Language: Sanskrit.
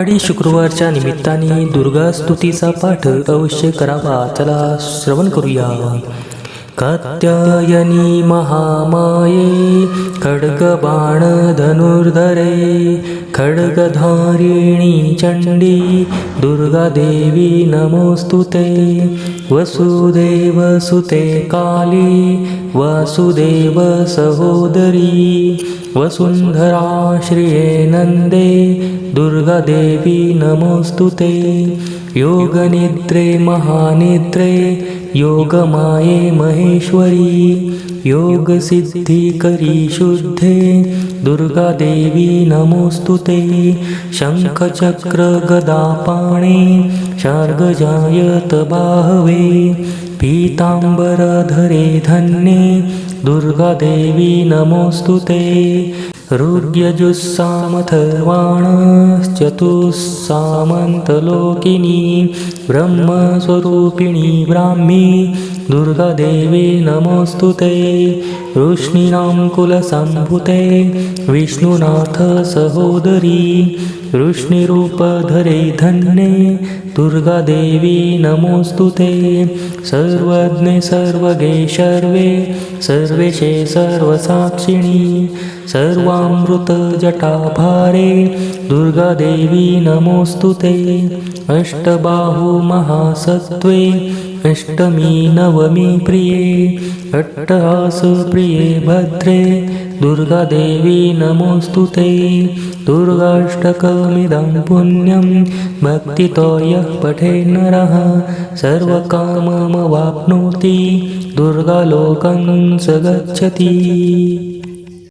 आणि शुक्रवारच्या निमित्ताने दुर्गा स्तुतीचा पाठ अवश्य करावा. चला श्रवण करूया. कात्यायनी महामाये खड्गबाण धनुर्धरे खड्गधारिणी चण्डी दुर्गादेवी नमोऽस्तु ते। वसुदेवसुते काली वासुदेव सहोदरी। वसुन्धरा श्रिये नन्दे दुर्गादेवी नमोऽस्तु ते। योगनिद्रे महानिद्रे योगमाये महेश्वरी योगसिद्धिकरी शुद्धे दुर्गादेवी नमोऽस्तु ते। शङ्खचक्रगदापाणे शार्गजायत बाहवे पीताम्बरधरे धन्ये दुर्गादेवी नमोऽस्तु ते ऋग्यजुस्सामथर्वाणश्चतुस्सामन्तलोकिनी ब्रह्मस्वरूपिणी ब्राह्मी दुर्गादेवी नमोऽस्तु ते वृष्णीनां कुलसम्भुते विष्णुनाथ सहोदरी वृष्णिरूपधरे धन्ये दुर्गादेवी नमोऽस्तु ते। सर्वज्ञे सर्वगे सर्वे सर्वेशे सर्वसाक्षिणी सर्वामृतजटाभारे दुर्गादेवी नमोऽस्तु ते। अष्टबाहुमहासत्त्वे अष्टमी नवमी प्रिये अट्टहासप्रिये भद्रे दुर्गादेवी नमोऽस्तु ते। दुर्गाष्टकमिदं पुण्यं भक्तितो यः पठे नरः सर्वकाममवाप्नोति दुर्गालोकं स गच्छति